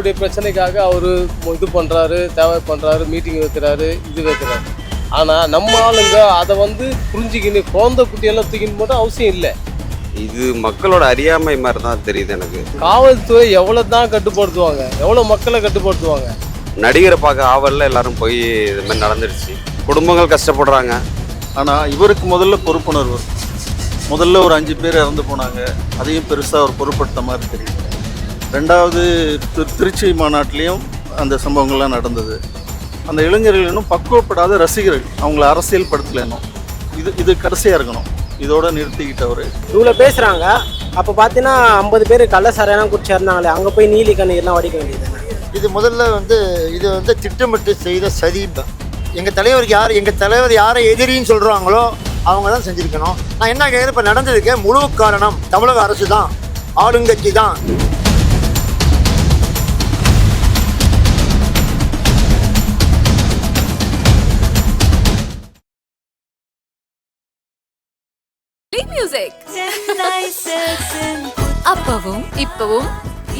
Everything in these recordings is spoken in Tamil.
அவருடைய பிரச்சனைக்காக அவர் இது பண்ணுறாரு தேவை பண்ணுறாரு மீட்டிங் வைக்கிறாரு இது வைக்கிறாரு. ஆனால் நம்ம ஆளுங்க அதை வந்து புரிஞ்சுக்கின்னு குழந்தை குட்டியெல்லாம் தூக்கின்னு போட்டால் அவசியம் இல்லை. இது மக்களோட அறியாமை மாதிரி தான் தெரியுது எனக்கு. காவல்துறை எவ்வளோ தான் கட்டுப்படுத்துவாங்க? எவ்வளோ மக்களை கட்டுப்படுத்துவாங்க? நடிகரை பார்க்க ஆவலில் எல்லாரும் போய் இது மாதிரி நடந்துருச்சு குடும்பங்கள் கஷ்டப்படுறாங்க. ஆனால் இவருக்கு முதல்ல பொறுப்புணர்வு. முதல்ல ஒரு அஞ்சு பேர் இறந்து போனாங்க. அதையும் பெருசாக அவர் பொருட்படுத்த மாதிரி தெரியும் ரெண்டாவது திரு- திருச்சி மாநாட்டிலையும் அந்த சம்பவங்கள்லாம் நடந்தது. அந்த இளைஞர்கள் இன்னும் பக்குவப்படாத ரசிகர்கள் அவங்கள அரசியல் படுத்தல இன்னும். இது இது கடைசியாக இருக்கணும். இதோட நிறுத்திக்கிட்டவர் இவ்வளோ பேசுகிறாங்க அப்போ பார்த்தீங்கன்னா ஐம்பது பேர் கள்ள சாரையெல்லாம் குடிச்சு இறந்தாங்களே அங்கே போய் நீலி கண்ணீர்லாம் வடிக்க வேண்டியது இது முதல்ல வந்து இது வந்து திட்டமிட்டு செய்த சதி எங்கள் தலைவருக்கு யார் எங்கள் தலைவர் யாரை எதிரின்னு சொல்கிறாங்களோ அவங்க தான் செஞ்சுருக்கணும். நான் என்ன கேட்குறேன் இப்போ நடந்ததுக்கு முழு காரணம் தமிழக அரசு தான் ஆளுங்கட்சி தான். மியூசிக் அப்பவும் இப்பவும்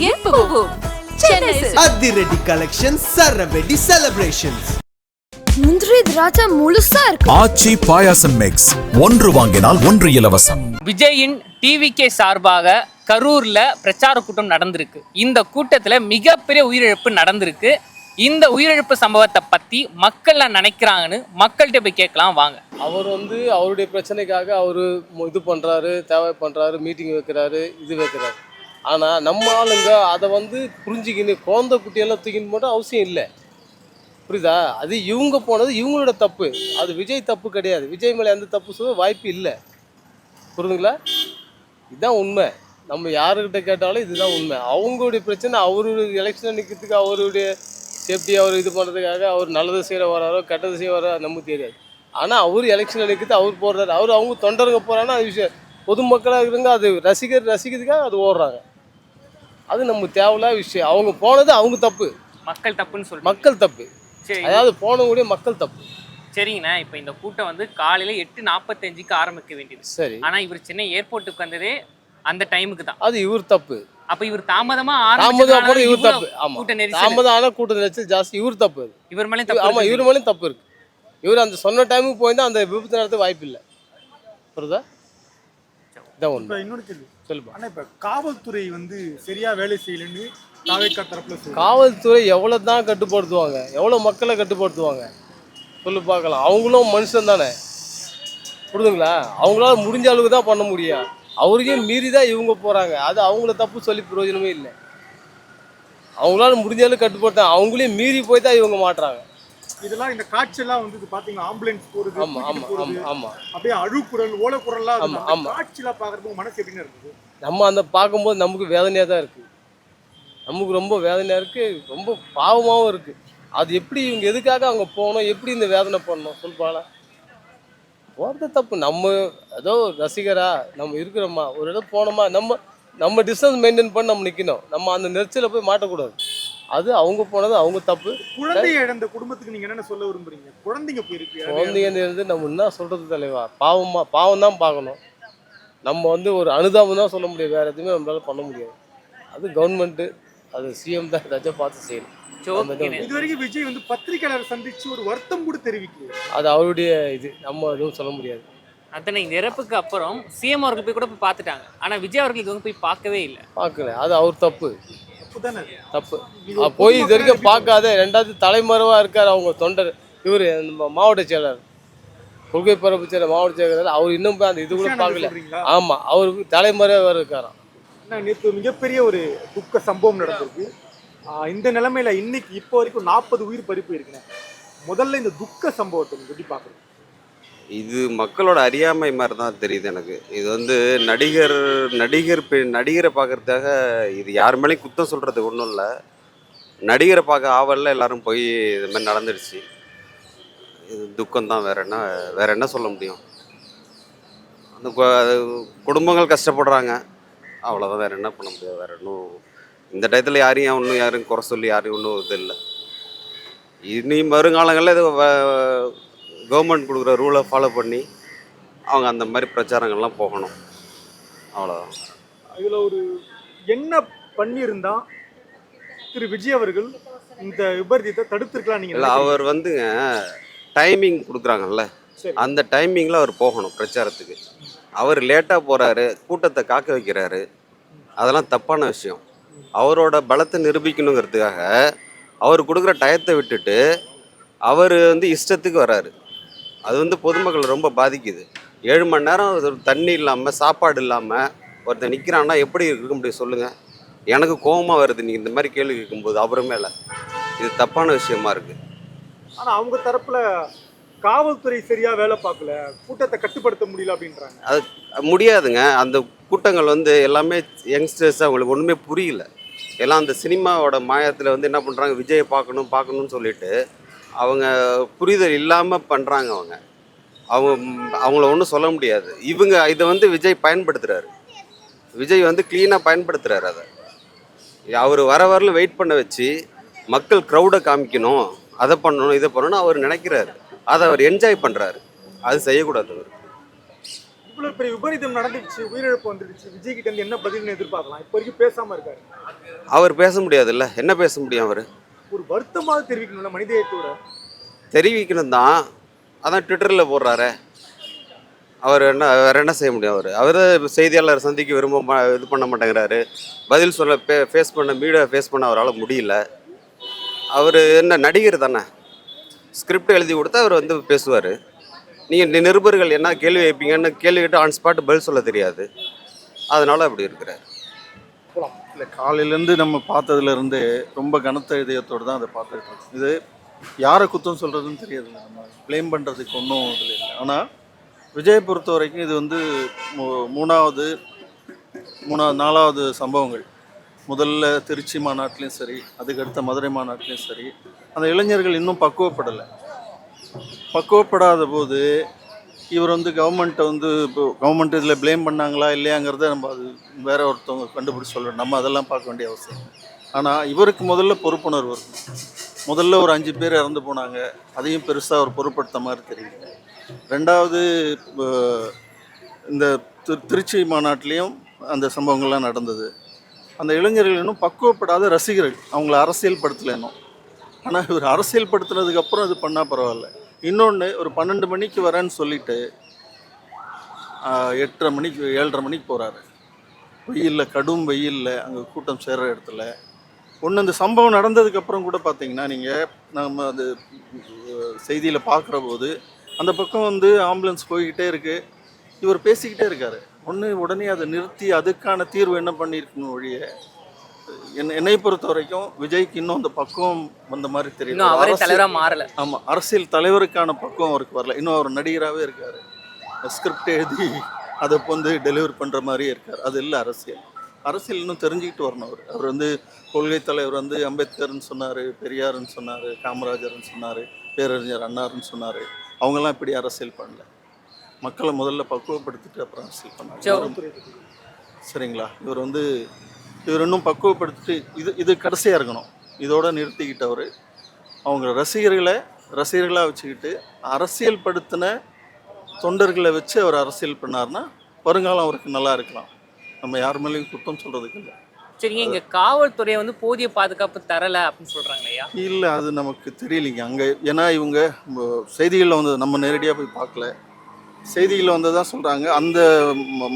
எப்பவும். அதிரடி கலெக்ஷன் சரவெடி செலிப்ரேஷன்ஸ் முந்திரி திராட்சை முழுசா இருக்கு ஆச்சி பாயாசம் மிக்ஸ் ஒன்று வாங்கினால் ஒன்று இலவசம் விஜயின் டிவிகே சார்பாக கரூர்ல பிரச்சார கூட்டம் நடந்திருக்கு இந்த கூட்டத்துல மிகப்பெரிய உயிரிழப்பு நடந்திருக்கு இந்த உயிரிழப்பு சம்பவத்தை பத்தி மக்கள் நினைக்கிறாங்கன்னு மக்கள்கிட்ட போய் கேட்கலாம் வாங்க. அவர் வந்து அவருடைய பிரச்சனைக்காக அவர் இது பண்ணுறாரு தேவை பண்ணுறாரு மீட்டிங் வைக்கிறாரு இது வைக்கிறாரு. ஆனால் நம்ம ஆளுங்க அதை வந்து புரிஞ்சுக்கின்னு குழந்தை குட்டியெல்லாம் தூக்கின்னு மட்டும் அவசியம் இல்லை. புரியுதா? அது இவங்க போனது இவங்களோட தப்பு. அது விஜய் தப்பு கிடையாது. விஜய் மேலே எந்த தப்பு சொல்ல வாய்ப்பு இல்லை. புரியுதுங்களா இதுதான் உண்மை. நம்ம யாருக்கிட்ட கேட்டாலும் இதுதான் உண்மை. அவங்களுடைய பிரச்சனை அவருடைய எலெக்ஷன் நிற்கிறதுக்கு அவருடைய சேஃப்டி அவர் இது பண்ணுறதுக்காக அவர் நல்லது செய்கிற வராரோ கெட்டது செய்ய வராரோ நமக்கு தெரியாது. ஆனால் அவர் எலெக்ஷன் நிற்கிறது அவர் போடுறாரு. அவர் அவங்க தொண்டருங்க போகிறாங்கன்னா அது விஷயம். பொதுமக்களாக இருக்கிறவங்க அது ரசிகர் ரசிக்கிறதுக்காக அது ஓடுறாங்க. அது நமக்கு தேவையில்லாத விஷயம். அவங்க போனது அவங்க தப்பு. மக்கள் தப்புன்னு சொல்லிட்டு மக்கள் தப்பு. சரி. அதாவது போனவங்களுடைய மக்கள் தப்பு. சரிங்கண்ணா. இப்போ இந்த கூட்டம் வந்து காலையில எட்டு நாற்பத்தஞ்சுக்கு ஆரம்பிக்க வேண்டியது. சரி. ஆனா இவர் சென்னை ஏர்போர்ட்டுக்கு வந்ததே அந்த டைமுக்கு தான். அது இவர் தப்பு. அப்ப இவர் தாமதமா தாமதம் கூட இவர் தப்பு. ஆமா. கூட்ட நெரிசல். தாமதம் ஆனால் கூட்ட நெரிசல் ஜாஸ்தி. இவர் தப்பு அது. இவர் மேலே இவ- ஆமா இவர் மேலேயும் தப்பு இருக்கு. இவர் அந்த சொன்ன டைமுக்கு போயிருந்தா அந்த விபத்து நடத்த வாய்ப்பு இல்லை. புரியுதா? இதான் ஒன்று இன்னொரு கேள்வி. சொல்லுப்பா. ஆனா இப்ப காவல்துறை வந்து சரியா வேலை செய்யலன்னு தாவேக்கா தரப்புல காவல்துறை எவ்வளோ தான் கட்டுப்படுத்துவாங்க? எவ்வளோ மக்களை கட்டுப்படுத்துவாங்க? சொல்லு பார்க்கலாம். அவங்களும் மனுஷன் தானே புரியுதுங்களா? அவங்களால முடிஞ்ச அளவுக்கு தான் பண்ண முடியும். அவரையும் மீறி தான் இவங்க போகிறாங்க அது அவங்கள தப்பு சொல்லி பிரயோஜனமே இல்லை. அவங்களால முடிஞ்ச அளவுக்கு கட்டுப்படுத்தாங்க அவங்களையும் மீறி போய் தான் இவங்க மாட்டுறாங்க. இதெல்லாம் இந்த காட்சியெல்லாம் வந்து பாத்தீங்கன்னா ஆம்புலன்ஸ் போறது ஆமாம் போறது, ஆமாம் ஆமாம் அப்படியே அழுக்குரல் ஓலக்குரல்லாம் ஆமா, ஆமா. காட்சியெல்லாம் பாக்குறப்போ மனசு எப்படின்னு இருக்குது? நம்ம அந்த பார்க்கும்போது நமக்கு வேதனையாக தான் இருக்குது நமக்கு ரொம்ப வேதனையாக இருக்குது ரொம்ப பாவமாகவும் இருக்குது அது எப்படி இவங்க எதுக்காக அவங்க போகணும்? எப்படி இந்த வேதனை பண்ணணும்? சொல்பாளா போகிறது தப்பு. நம்ம ஏதோ ரசிகரா நம்ம இருக்கிறோமா? ஒரு இடம் போனோமா? நம்ம நம்ம டிஸ்டன்ஸ் மெயின்டைன் பண்ணி நம்ம நிற்கணும் நம்ம அந்த நெரிச்சலில் போய் மாட்டக்கூடாது. அது அவங்க போனது அவங்க தப்பு. குழந்தை இழந்த குடும்பத்துக்கு நீங்க என்னென்ன சொல்ல விரும்புறீங்க? குழந்தைங்க போயிருக்கு குழந்தைங்க இருந்து நம்ம என்ன சொல்கிறது தலைவா? பாவமா பாவம் தான் பார்க்கணும். நம்ம வந்து ஒரு அனுதாபம் தான் சொல்ல முடியும். வேறு எதுவுமே நம்மளால பண்ண முடியாது. அது கவர்மெண்ட்டு அது சிஎம் தான். ஏதாச்சும் பார்த்து செய்யணும். இது வரைக்கும் விஜய் வந்து பத்திரிகையாளர் சந்திச்சு ஒரு வருத்தம் கூட தெரிவிக்கல. அது அவருடைய இது. நம்ம எதுவும் சொல்ல முடியாது. அத்தனை இறப்புக்கு அப்புறம் சிஎம் அவர்கள் போய் கூட போய் பார்த்துட்டாங்க. ஆனா விஜய் அவர்கள் இது வந்து போய் பார்க்கவே இல்லை. பார்க்கல. அது அவர் தப்பு. தப்பு. போய் இது வரைக்கும் பார்க்காத. ரெண்டாவது தலைமறைவாக இருக்கார் அவங்க தொண்டர். இவர் மாவட்ட செயலர் கொள்கை பரப்பு செயலர் மாவட்ட செயலர் அவர் இன்னும் போய் அந்த இது கூட பார்க்கல? ஆமாம் அவருக்கு தலைமறைவாக இருக்காராம். நேற்று மிகப்பெரிய ஒரு துக்க சம்பவம் நடந்திருக்கு. இந்த நிலைமையில இன்னைக்கு இப்போ வரைக்கும் நாற்பது உயிர் பறிப்பு இருக்குண்ணே. முதல்ல இந்த துக்க சம்பவத்தை நீங்க பார்க்குறோம் இது மக்களோட அறியாமை மாதிரி தான் தெரியுது எனக்கு. இது வந்து நடிகர் நடிகர் பெ- நடிகரை பார்க்குறதுக்காக இது யார் மேலேயும் குத்தம் சொல்கிறது ஒன்றும் இல்லை. நடிகரை பார்க்க ஆவலில் எல்லாரும் போய் இது மாதிரி நடந்துடுச்சு. இது துக்கம் தான் வேற என்ன வேற என்ன சொல்ல முடியும்? அந்த குடும்பங்கள் கஷ்டப்படுறாங்க. அவ்வளோதான் வேற என்ன பண்ண முடியாது வேற ஒன்றும் இந்த டயத்தில் யாரையும் ஒன்றும் யாரும் குறை சொல்லி யாரையும் ஒன்றும் இது இல்லை. இனி வருங்காலங்களில் இது கவர்மெண்ட் கொடுக்குற ரூலை ஃபாலோ பண்ணி அவங்க அந்த மாதிரி பிரச்சாரங்கள்லாம் போகணும். அவ்வளோதான் இதுல ஒரு என்ன பண்ணியிருந்தா திரு விஜய் அவர்கள் இந்த விபரீதத்தை தடுத்திருக்கலாம் நீங்க இல்லை? அவர் வந்துங்க டைமிங் கொடுக்குறாங்கல்ல. அந்த டைமிங்கில் அவர் போகணும் பிரச்சாரத்துக்கு. அவர் லேட்டாக போகிறாரு கூட்டத்தை காக்க வைக்கிறாரு. அதெல்லாம் தப்பான விஷயம். அவரோட பலத்தை நிரூபிக்கணுங்கிறதுக்காக அவர் கொடுக்குற டயத்தை விட்டுட்டு அவர் வந்து இஷ்டத்துக்கு வராரு. அது வந்து பொதுமக்களை ரொம்ப பாதிக்குது. ஏழு மணி நேரம் தண்ணி இல்லாமல் சாப்பாடு இல்லாமல் ஒருத்தன் நிற்கிறான்னா எப்படி இருக்க முடியும் சொல்லுங்கள் எனக்கு கோபமாக வருது. நீங்கள் இந்த மாதிரி கேள்வி கேட்கும்போது அவரு மேலே. இது தப்பான விஷயமா இருக்குது ஆனால் அவங்க தரப்பில் காவல்துறை சரியா வேலை பார்க்கல கூட்டத்தை கட்டுப்படுத்த முடியல அப்படின்றாங்க. அது முடியாதுங்க. அந்த கூட்டங்கள் வந்து எல்லாமே யங்ஸ்டர்ஸ் அவங்களுக்கு ஒன்றுமே புரியல. எல்லாம் அந்த சினிமாவோட மாயத்தில் வந்து என்ன பண்ணுறாங்க விஜயை பார்க்கணும் பார்க்கணும்னு சொல்லிட்டு அவங்க புரிதல் இல்லாமல் பண்ணுறாங்க அவங்க. அவங்க அவங்கள ஒன்றும் சொல்ல முடியாது. இவங்க இதை வந்து விஜய் பயன்படுத்துகிறாரு விஜய் வந்து க்ளீனாக பயன்படுத்துகிறாரு அதை. அவர் வர வரல வெயிட் பண்ண வச்சு மக்கள் க்ரௌடை காமிக்கணும் அதை பண்ணணும் இதை பண்ணணும் அவர் நினைக்கிறாரு. அதை அவர் என்ஜாய் பண்ணுறாரு அது செய்யக்கூடாது அவர். இவ்வளவு பெரிய விபரீதம் நடந்துச்சு உயிரிழப்பு வந்துடுச்சு. விஜய் கிட்ட இருந்து என்ன பதில்னு எதிர்பார்க்கலாம். இப்போ வரைக்கும் பேசாம இருக்காரு. அவர் பேச முடியாதுல்ல. என்ன பேச முடியும் அவர்? ஒரு வருத்தமாக தெரிவிக்கணும்ல மனிதயத்தோட? தெரிவிக்கணும் தான் அதான் ட்விட்டரில் போடுறாரே. அவர் என்ன வேற என்ன செய்ய முடியும் அவர்? அவர் செய்தியாளர் சந்திக்க விரும்ப இது பண்ண மாட்டேங்கிறாரு. பதில் சொல்ல ஃபே ஃபேஸ் பண்ண மீடியா ஃபேஸ் பண்ண அவரால் முடியல. அவர் என்ன நடிகர் தானே? ஸ்கிரிப்ட் எழுதி கொடுத்து அவர் வந்து பேசுவார். நீங்கள் நிருபர்கள் என்ன கேள்வி வைப்பீங்கன்னு கேள்வி கேட்டு ஆன் ஸ்பாட் பதில் சொல்ல தெரியாது. அதனால் அப்படி இருக்கிறார். இல்லை காலையிலேருந்து நம்ம பார்த்ததுலேருந்து ரொம்ப கனத்த இதயத்தோடு தான் அதை பார்த்துட்டு இருக்கோம். இது யாரை குத்தம் சொல்கிறதுன்னு தெரியாது நம்ம ப்ளேம் பண்ணுறதுக்கு ஒன்றும் இதில் இல்லை. ஆனால் விஜயை பொறுத்த வரைக்கும் இது வந்து மூ- மூணாவது மூணாவது நாலாவது சம்பவங்கள். முதல்ல திருச்சி மாநாட்டிலையும் சரி அதுக்கடுத்த மதுரை மாநாட்டிலையும் சரி அந்த இளைஞர்கள் இன்னும் பக்குவப்படலை. பக்குவப்படாத போது இவர் வந்து கவர்மெண்ட்டை வந்து இப்போ கவர்மெண்ட் இதில் ப்ளேம் பண்ணாங்களா இல்லையாங்கிறத நம்ம அது வேற ஒருத்தவங்க கண்டுபிடிச்சி சொல்லணும் நம்ம அதெல்லாம் பார்க்க வேண்டிய அவசியம் ஆனால் இவருக்கு முதல்ல பொறுப்புணர்வு இருக்கும் முதல்ல ஒரு அஞ்சு பேர் இறந்து போனாங்க அதையும் பெருசாக ஒரு பொருட்படுத்த மாதிரி தெரியுது ரெண்டாவது இந்த திரு- திருச்சி மாநாட்டிலையும் அந்த சம்பவங்கள்லாம் நடந்தது. அந்த இளைஞர்கள் இன்னும் பக்குவப்படாத ரசிகர்கள். அவங்கள அரசியல் படுத்தலை இன்னும். ஆனால் இவர் அரசியல் படுத்துனதுக்கப்புறம் இது பண்ணால் பரவாயில்ல. இன்னொன்று ஒரு பன்னெண்டு மணிக்கு வரேன்னு சொல்லிட்டு எட்டரை மணிக்கு ஏழரை மணிக்கு போகிறாரு வெயிலில் கடும் வெயிலில் அங்கே கூட்டம் சேர்கிற இடத்துல. ஒன்று இந்த சம்பவம் நடந்ததுக்கப்புறம் கூட பார்த்தீங்கன்னா நீங்கள் நம்ம அது செய்தியில் பார்க்குற போது அந்த பக்கம் வந்து ஆம்புலன்ஸ் போய்கிட்டே இருக்குது இவர் பேசிக்கிட்டே இருக்காரு. ஒன்று உடனே அதை நிறுத்தி அதுக்கான தீர்வு என்ன பண்ணியிருக்கணும் ஒழிய? என்னை என்னை பொறுத்த வரைக்கும் விஜய்க்கு இன்னும் அந்த பக்குவம் வந்த மாதிரி தெரியல. இன்னும் அவரே அரசியல்- தலைவரா மாறல. ஆமா அரசியல் தலைவருக்கான பக்குவம் அவருக்கு வரல. இன்னும் அவர் நடிகராகவே இருக்காரு. ஸ்கிரிப்ட் எழுதி அதை வந்து டெலிவர் பண்ணுற மாதிரியே இருக்கார். அது இல்லை அரசியல். அரசியல் இன்னும் தெரிஞ்சுக்கிட்டு வரணும் அவர். அவர் வந்து கொள்கை தலைவர் வந்து அம்பேத்கர்னு சொன்னார் பெரியார்னு சொன்னார் காமராஜர்னு சொன்னார் பேரறிஞர் அண்ணாருன்னு சொன்னார். அவங்கெல்லாம் இப்படி அரசியல் பண்ணல. மக்களை முதல்ல பக்குவப்படுத்திட்டு அப்புறம் அரசியல் பண்ணாங்க. சரி. சரிங்களா? இவர் வந்து இவர் இன்னும் பக்குவப்படுத்திட்டு இது இது கடைசியாக இருக்கணும். இதோட நிறுத்திக்கிட்டவர் அவங்க ரசிகர்களை ரசிகர்களாக வச்சுக்கிட்டு அரசியல் படுத்தின தொண்டர்களை வச்சு அவர் அரசியல் பண்ணார்னா வருங்காலம் அவருக்கு நல்லா இருக்கலாம். நம்ம யார் மேலேயும் குற்றம் சொல்கிறதுக்கு இல்லை. சரிங்க இங்க காவல்துறை வந்து போதிய பாதுகாப்பு தரல அப்படின்னு சொல்றாங்க ஐயா. இல்லை அது நமக்கு தெரியலைங்க. அங்கே ஏன்னா இவங்க செய்திகளில் வந்து நம்ம நேரடியாக போய் பார்க்கல. செய்திகளில் வந்து தான் சொல்கிறாங்க அந்த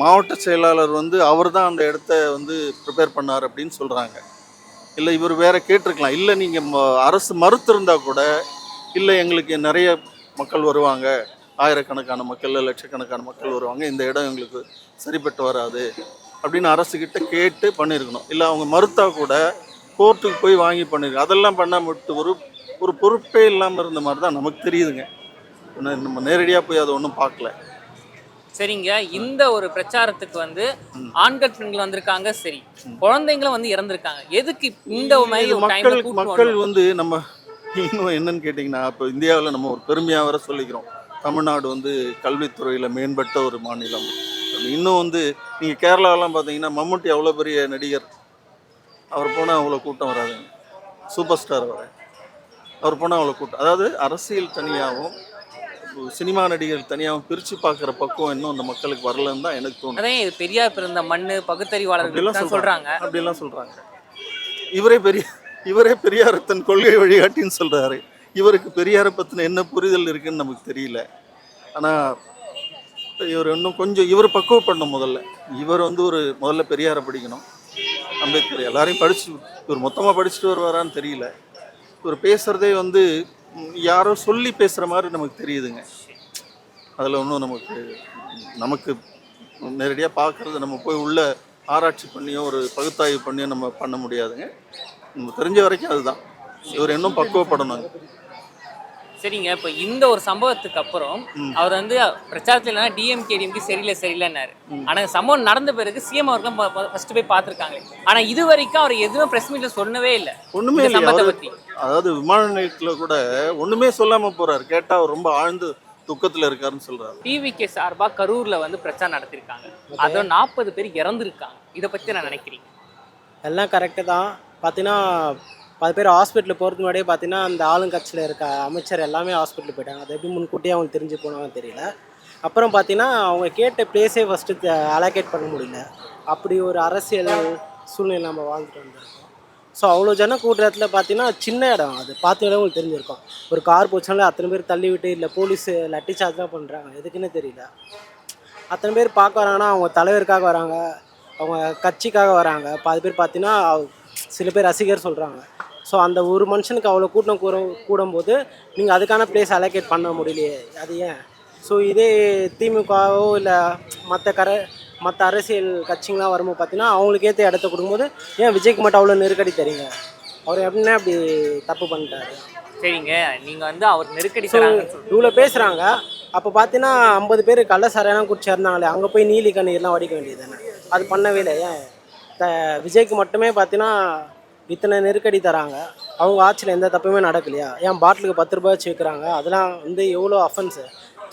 மாவட்ட செயலாளர் வந்து அவர் தான் அந்த இடத்த வந்து ப்ரிப்பேர் பண்ணார் அப்படின்னு சொல்கிறாங்க இல்லை இவர் வேற கேட்டிருக்கலாம். இல்லை நீங்கள் அரசு மறுத்திருந்தா கூட இல்லை எங்களுக்கு நிறைய மக்கள் வருவாங்க. ஆயிரக்கணக்கான மக்கள் லட்சக்கணக்கான மக்கள் வருவாங்க. இந்த இடம் எங்களுக்கு சரிப்பட்டு வராது அப்படின்னு அரசுக்கிட்ட கேட்டு பண்ணியிருக்கணும். இல்லை அவங்க மறுத்தா கூட கோர்ட்டுக்கு போய் வாங்கி பண்ணியிருக்கோம் அதெல்லாம் பண்ணாம ஒரு ஒரு பொறுப்பே இல்லாமல் இருந்த மாதிரி தான் நமக்கு தெரியுதுங்க. நம்ம நேரடியாக போய் அதை ஒன்றும் பார்க்கல. சரிங்க. இந்த ஒரு பிரச்சாரத்துக்கு வந்து ஆண்கள் பெண்கள் வந்திருக்காங்க சரி. குழந்தைங்களும் வந்து இறந்திருக்காங்க. எதுக்கு இந்த மாதிரி மக்கள் மக்கள்? வந்து நம்ம இன்னும் என்னன்னு கேட்டிங்கன்னா இப்போ இந்தியாவில் நம்ம ஒரு பெருமையாக வர சொல்லிக்கிறோம். தமிழ்நாடு வந்து கல்வித்துறையில் மேம்பட்ட ஒரு மாநிலம். இன்னும் வந்து நீங்கள் கேரளாவெல்லாம் பார்த்தீங்கன்னா மம்முட்டி அவ்வளோ பெரிய நடிகர். அவர் போனால் அவ்வளோ கூட்டம் வராதுங்க சூப்பர் ஸ்டார் வர அவர் போனால் அவ்வளோ கூட்டம். அதாவது அரசியல் தனியாகவும் சினிமா நடிகர் தனியாகவும் பிரித்து பார்க்குற பக்குவம் இன்னும் அந்த மக்களுக்கு வரலன்னு தான் எனக்கு தோணுது. அதான் இது பெரியார் பிறந்த மண்ணு பகுத்தறிவாளர்கள் சொல்றாங்க. அப்படிலாம் சொல்கிறாங்க இவரே பெரிய இவரே பெரியார் தன் கொள்கை வழிகாட்டின்னு சொல்கிறாரு இவருக்கு பெரியாரை பற்றின என்ன புரிதல் இருக்குன்னு நமக்கு தெரியல. ஆனால் இவர் இன்னும் கொஞ்சம் இவர் பக்குவப்படணும் முதல்ல. இவர் வந்து ஒரு முதல்ல பெரியாரை படிக்கணும். அம்பேத்கர் எல்லாரையும் படிச்சு இவர் மொத்தமாக படிச்சுட்டு வருவாரான்னு தெரியல. இவர் பேசுகிறதே வந்து யாரோ சொல்லி பேசுகிற மாதிரி நமக்கு தெரியுதுங்க. அதில் ஒன்றும் நமக்கு நமக்கு நேரடியாக பார்க்குறது நம்ம போய் உள்ள ஆராய்ச்சி பண்ணியோ ஒரு பகுத்தாய்வு பண்ணியோ நம்ம பண்ண முடியாதுங்க. நம்ம தெரிஞ்ச வரைக்கும் அதுதான். இவர் இன்னும் பக்குவப்படணும். சரிங்க. இப்போ இந்த ஒரு சம்பவத்துக்கு அப்புறம் அவர் வந்து பிரச்சாரத்தில் என்ன டிஎம்கே டிஎம்கே சரியில்லை சரியில்லைன்னாரு ஆனா சம்பவம் நடந்த பிறகு சிஎம் அவர்களும் ஃபர்ஸ்ட் போய் பார்த்துருக்காங்க ஆனா இது வரைக்கும் அவர் எதுவுமே பிரஸ் மீட்ல சொன்னவே இல்லை. ஒன்றுமே இல்லை சம்பவத்தை பத்தி. அதாவது விமான நிலையத்தில் கூட ஒன்றுமே சொல்லாமல் போகிறார் கேட்டால் அவர் ரொம்ப ஆழ்ந்து துக்கத்தில் இருக்காருன்னு சொல்கிறாரு டிவிகே சார்பா கரூர்ல வந்து பிரச்சாரம் நடத்திருக்காங்க. அதுவும் நாற்பது பேர் இறந்துருக்காங்க. இதை பத்தி நான் நினைக்கிறீங்க? எல்லாம் கரெக்டு தான். பார்த்தீங்கன்னா அது பேர் ஹாஸ்பிட்டல் போகிறதுக்கு முன்னாடியே பார்த்தீங்கன்னா அந்த ஆளுங்கட்சியில் இருக்க அமைச்சர் எல்லாமே ஹாஸ்பிட்டல் போயிட்டாங்க. அது எப்படி முன்கூட்டியே அவங்களுக்கு தெரிஞ்சு போனாங்கன்னு தெரியல. அப்புறம் பார்த்தீங்கன்னா அவங்க கேட்ட பிளேஸே ஃபஸ்ட்டு அலோகேட் பண்ண முடியல. அப்படி ஒரு அரசியல் சூழ்நிலை நம்ம வாழ்ந்துட்டு வந்திருக்கோம். ஸோ அவ்வளோ ஜன கூட்டத்தில் பார்த்தீங்கன்னா சின்ன இடம். அது பார்த்த இடம் உங்களுக்கு தெரிஞ்சிருக்கும். ஒரு கார் போச்சாலும் அத்தனை பேர் தள்ளி விட்டு இல்லை போலீஸ் லட்டி சார்ஜ் தான் பண்ணுறாங்க எதுக்குன்னு தெரியல. அத்தனை பேர் பார்க்க வராங்கன்னா அவங்க தலைவருக்காக வராங்க. அவங்க கட்சிக்காக வராங்க. பாதி பேர் பார்த்தீங்கன்னா சில பேர் ரசிகர் சொல்கிறாங்க ஸோ அந்த ஒரு மனுஷனுக்கு அவ்வளோ கூட்டம் கூற கூடும்போது நீங்கள் அதுக்கான பிளேஸ் அலோகேட் பண்ண முடியலையே. அது ஏன்? ஸோ இதே திமுகவோ இல்லை மற்ற கர மற்ற அரசியல் கட்சிங்களாம் வரும்போது பார்த்தீங்கன்னா அவங்களுக்கு ஏற்ற இடத்த கொடுக்கும்போது ஏன் விஜய்க்கு மட்டும் அவ்வளோ நெருக்கடி தரீங்க? அவர் எப்படின்னா அப்படி தப்பு பண்ணிட்டாரு? சரிங்க. நீங்க வந்து அவர் நெருக்கடி. இவ்வளோ பேசுகிறாங்க அப்போ பார்த்தீங்கன்னா ஐம்பது பேர் கள்ள சாரையெல்லாம் குடிச்சு அங்கே போய் நீலி கண்ணீர்லாம் வடிக்க வேண்டியது தானே? அது பண்ணவே இல்லை ஏன் த விஜய்க்கு மட்டுமே பார்த்தீங்கன்னா இத்தனை நெருக்கடி தராங்க. அவங்க ஆட்சியில் எந்த தப்புமே நடக்கலையா? ஏன் பாட்டிலுக்கு பத்து ரூபாய் வச்சு விற்கிறாங்க அதெல்லாம் வந்து எவ்வளோ அஃபென்ஸு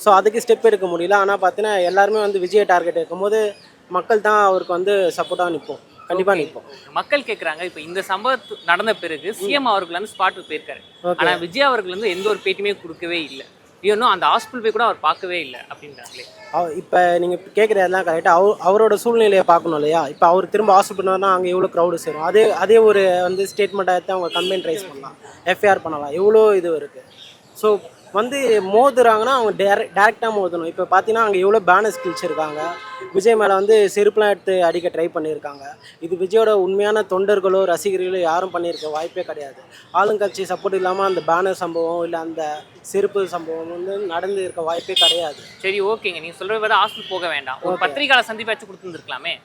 ஸோ அதுக்கு ஸ்டெப் எடுக்க முடியல. ஆனால் பார்த்தீங்கன்னா எல்லாருமே வந்து விஜய் டார்கெட் இருக்கும்போது மக்கள் தான் அவருக்கு வந்து சப்போர்ட்டாக நிற்போம் கண்டிப்பாக நிற்போம் மக்கள் கேக்குறாங்க. இப்போ இந்த சம்பவத்து நடந்த பிறகு சிஎம் அவர்கள் வந்து ஸ்பாட்டுக்கு போயிருக்காரு. ஆனா விஜய் அவர்கள் வந்து எந்த ஒரு பேட்டியுமே கொடுக்கவே இல்லை. இன்னும் அந்த ஹாஸ்பிட்டல் போய் கூட அவர் பார்க்கவே இல்லை அப்படின்றாங்களே. அவ- இப்போ நீங்கள் கேட்குறதெல்லாம் கரெக்டாக அவர் அவரோட சூழ்நிலையை பார்க்கணும் இல்லையா? இப்போ அவர் திரும்ப ஹாஸ்பிட்டல்னா அங்கே எவ்வளோ க்ரௌடு சேரும் அதே அதே ஒரு வந்து ஸ்டேட்மெண்ட்டாக எடுத்து அவங்க கம்ப்ளைண்ட் ரைஸ் பண்ணலாம். எஃப்ஐஆர் பண்ணலாம். எவ்வளோ இது இருக்குது ஸோ வந்து மோதுறாங்கன்னா அவங்க டேரக்ட் டேரெக்டாக மோதணும். இப்போ பார்த்தீங்கன்னா அங்கே எவ்வளோ பேனர்ஸ் கிழிச்சிருக்காங்க விஜய் மேலே வந்து செருப்புலாம் எடுத்து அடிக்க ட்ரை பண்ணியிருக்காங்க இது விஜயோட உண்மையான தொண்டர்களோ ரசிகர்களோ யாரும் பண்ணியிருக்க வாய்ப்பே கிடையாது. ஆளுங்கட்சி சப்போர்ட் இல்லாமல் அந்த பேனர் சம்பவம் இல்லை அந்த செருப்பு சம்பவம் வந்து நடந்து இருக்க வாய்ப்பே கிடையாது. சரி ஓகேங்க நீங்க சொல்ற விட ஹாஸ்பிட்டல் போக வேண்டாம். ஒரு. பத்திரிகையாளர் சந்திப்பாச்சும் கொடுத்துருந்துருக்கலாமே?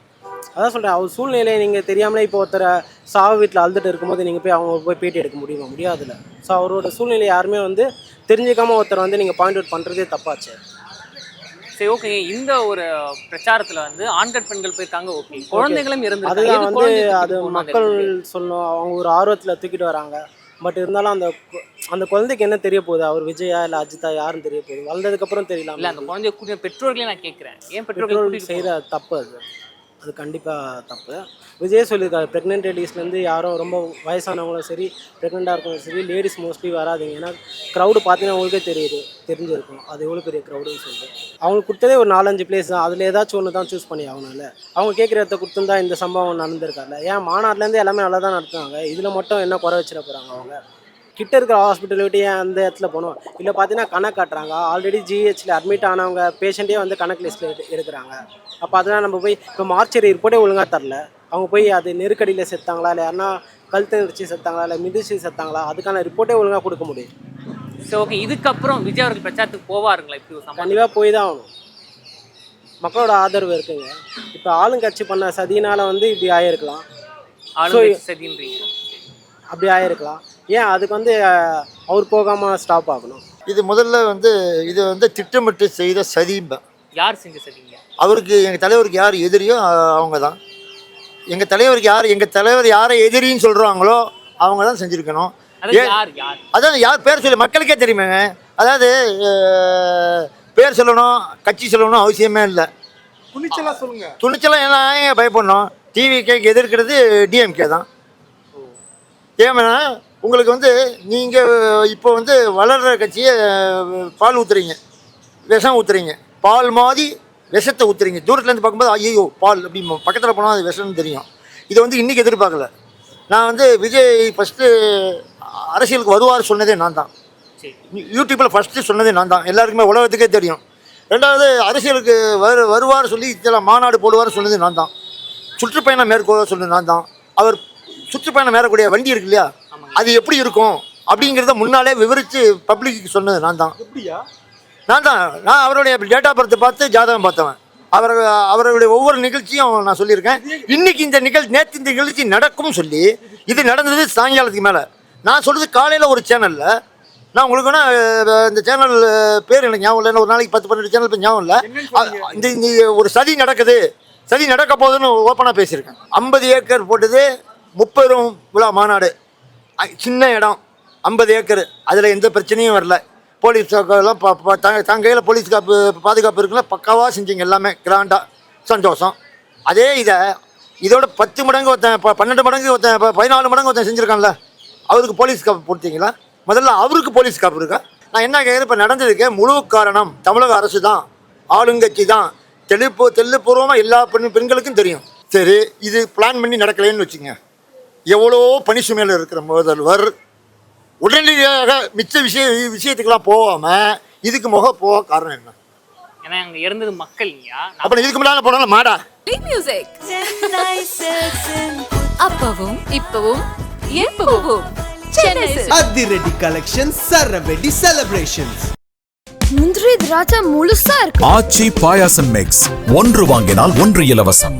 அதான் சொல்கிறேன் அவர் சூழ்நிலையை நீங்கள் தெரியாமலே இப்போ ஒருத்தரை சாவு வீட்டில் அழுதுட்டு இருக்கும்போது நீங்கள் போய் அவங்க போய் பேட்டி எடுக்க முடியுமா? முடியாதுல்ல. ஸோ அவரோட சூழ்நிலை யாருமே வந்து தெரிஞ்சுக்காம ஒருத்தர் வந்து நீங்கள் பாயிண்ட் அவுட் பண்ணுறதே தப்பாச்சு. சரி ஓகேங்க இந்த ஒரு பிரச்சாரத்துல வந்து ஆண்கள் பெண்கள் போயிருக்காங்க ஓகே குழந்தைகளும் இருந்திருக்காங்க அதுதான் வந்து அது மக்கள்? சொல்லணும் அவங்க ஒரு ஆர்வத்தில் தூக்கிட்டு வராங்க. பட் இருந்தாலும் அந்த அந்த குழந்தைக்கு என்ன தெரிய போகுது? அவர் விஜயா இல்லை அஜித்தா யாருன்னு தெரிய போகுது? வளர்ந்ததுக்கப்புறம் தெரியலாம். இல்ல அந்த குழந்தைய பெற்றோர்களே நான் கேட்கிறேன் ஏன் பெற்றோர்கள் செய்கிற தப்பு அது. அது கண்டிப்பாக தப்பு. விஜய் சொல்லியிருக்காரு ப்ரெக்னென்ட் லேடிஸ்லேருந்து யாரும் ரொம்ப வயசானவங்களும் சரி ப்ரெக்னெண்ட்டாக இருக்கவங்களும் சரி லேடிஸ் மோஸ்ட்லி வராதீங்க. ஏன்னா க்ரௌடு பார்த்தீங்கன்னா உங்களுக்கே தெரியுது தெரிஞ்சிருக்கும். அது எவ்வளோ பெரிய க்ரௌடுன்னு சொல்லிட்டு. அவங்களுக்கு கொடுத்ததே ஒரு நாலஞ்சு பிளேஸ் தான். அதில் ஏதாச்சும் ஒன்று தான் சூஸ் பண்ணி ஆகணும்ல அவங்க கேட்குற இடத்த கொடுத்துருந்தா இந்த சம்பவம் நடந்திருக்காருல்ல ஏன் மாநாட்டிலேருந்து எல்லாமே நல்லா தான் நடத்துவாங்க இதில் மட்டும் என்ன குறை வச்சிட போகிறாங்க அவங்க? கிட்ட இருக்கிற ஹாஸ்பிட்டல் விட்டு ஏன் அந்த இடத்துல போகணும்? இல்லை பார்த்தீங்கன்னா கணக்கு காட்டுறாங்க. ஆல்ரெடி ஜிஹெச்சில் அட்மிட் ஆனவங்க பேஷண்ட்டே வந்து கணக்கு லிஸ்ட்டில் இருக்கிறாங்க அப்போ அதெல்லாம் நம்ம போய் இப்போ மார்ச்சரி ரிப்போர்ட்டே ஒழுங்காக தரல. அவங்க போய் அது நெருக்கடியில் செத்தாங்களா? இல்லை யாருன்னா கழுத்து நெரிச்சு செத்தாங்களா? இல்லை மிதிச்சு செத்தாங்களா? அதுக்கான ரிப்போர்ட்டே ஒழுங்காக கொடுக்க முடியும். சரி ஓகே இதுக்கப்புறம் விஜய் அவர்கள் பிரச்சாரத்துக்கு போவாருங்களா? இப்படி கண்டிப்பாக போய் தான் ஆகணும். மக்களோட ஆதரவு இருக்குங்க. இப்போ ஆளுங்கட்சி பண்ண சதியினால் வந்து இப்படி சதின்றீங்க. அப்படி ஆயிருக்கலாம். ஏன் அதுக்கு வந்து அவர் போகாமல் ஸ்டாப் ஆகணும்? இது முதல்ல வந்து இது வந்து திட்டமிட்டு செய்த சதிம்பேன் யார் செஞ்ச சதிங்க? அவருக்கு எங்கள் தலைவருக்கு யார் எதிரியோ அவங்க தான் எங்கள் தலைவருக்கு யார் எங்கள் தலைவர் யாரை எதிரின்னு சொல்கிறாங்களோ அவங்க தான் செஞ்சுருக்கணும். அது ஏன் யார் பேர் சொல்லி மக்களுக்கே தெரியுமேங்க. அதாவது பேர் சொல்லணும் கட்சி சொல்லணும் அவசியமே இல்லை. துணிச்சலா சொல்லுங்க. துணிச்சலாம் எல்லாம் ஏன் பயப்படணும்? டிவிக்கு எதிர்க்கிறது டிஎம்கே தான். ஏன்னா உங்களுக்கு வந்து நீங்கள் இப்போ வந்து வளர்கிற கட்சியை பால் ஊற்றுறீங்க விஷம் ஊற்றுறீங்க பால் மாதிரி விஷத்தை ஊற்றுறீங்க தூரத்துலேருந்து பார்க்கும்போது ஐயோ பால் அப்படி பக்கத்தில் போனால் அது விஷம்னு தெரியும். இதை வந்து இன்றைக்கி எதிர்பார்க்கல. நான் வந்து விஜய் ஃபஸ்ட்டு அரசியலுக்கு வருவார் சொன்னதே நான் தான். யூடியூப்பில் ஃபஸ்ட்டு சொன்னதே நான் தான். எல்லாருக்குமே உலகத்துக்கே தெரியும். ரெண்டாவது அரசியலுக்கு வரு வருவார் சொல்லி சில மாநாடு போடுவார் சொன்னது நான் தான். சுற்றுப்பயணம் மேற்கொள்ள சொன்னது நான் தான். அவர் சுற்றுப்பயணம் மேறக்கூடிய வண்டி இருக்கு இல்லையா? அது எப்படி இருக்கும் அப்படிங்கிறத முன்னாலே விவரித்து பப்ளிக்கு சொன்னது நான் தான். எப்படியா? நான் தான். நான் அவருடைய டேட்டா பர்த்தை பார்த்து ஜாதகம் பார்த்தவன். அவர் அவருடைய ஒவ்வொரு நிகழ்ச்சியும் நான் சொல்லியிருக்கேன். இன்னைக்கு இந்த நிகழ்ச்சி நேற்று இந்த நிகழ்ச்சி நடக்கும் சொல்லி இது நடந்தது சாயங்காலத்துக்கு மேலே. நான் சொல்றது காலையில் ஒரு சேனலில் நான் உங்களுக்கு வேணா இந்த சேனல் பேர் எனக்கு ஞாபகம் இல்லை. ஒரு நாளைக்கு பத்து பன்னெண்டு சேனல் பேர் ஞாபகம் இல்லை. இந்த இந்த ஒரு சதி நடக்குது. சதி நடக்க போகுதுன்னு ஓப்பனாக பேசியிருக்கேன். ஐம்பது ஏக்கர் போட்டது முப்பெரும் விழா மாநாடு. சின்ன இடம். ஐம்பது ஏக்கர். அதில் எந்த பிரச்சனையும் வரல. போலீஸ் எல்லாம் ப- தங்க கையில் போலீஸ் காப்பு பாதுகாப்பு இருக்குல்ல பக்காவாக செஞ்சீங்க எல்லாமே. கிராண்டாக சந்தோஷம். அதே இதை இதோட பத்து மடங்கு ஒருத்தன் பன்னெண்டு மடங்கு ஒருத்தன் பதினாலு மடங்கு ஒருத்தன் செஞ்சுருக்கான்ல. அவருக்கு போலீஸ் காப்பு கொடுத்தீங்களா? முதல்ல அவருக்கு போலீஸ் காப்பு இருக்கா? நான் என்ன கேட்குறேன் இப்போ நடந்ததுக்கு முழு காரணம் தமிழக அரசு தான். ஆளுங்கட்சி தான். தெளிப்பு தெளிப்பூர்வமாக எல்லா பெண் பெண்களுக்கும் தெரியும். சரி இது பிளான் பண்ணி நடக்கலைன்னு வச்சுங்க எவ்வளோ பணி சுமையில் இருக்கிற முதல்வர் உடனடியாக மிச்ச விஷய விஷயத்துக்கெல்லாம் போகாமல் இதுக்கு முக போக காரணம் என்ன? ஏன்னா அங்க இருந்தது மக்கள் இல்லையா? அப்புறம் இதுக்கு முன்னால போனாலும் மாடா. மியூசிக் அப்பவும் இப்பவும் எப்பவும். அதிரடி கலெக்ஷன் சரவெடி செலிப்ரேஷன்ஸ் முந்திரி திராட்சை முழுசா இருக்கு. ஆச்சி பாயாசம் மிக்ஸ் ஒன்று வாங்கினால் ஒன்று இலவசம்.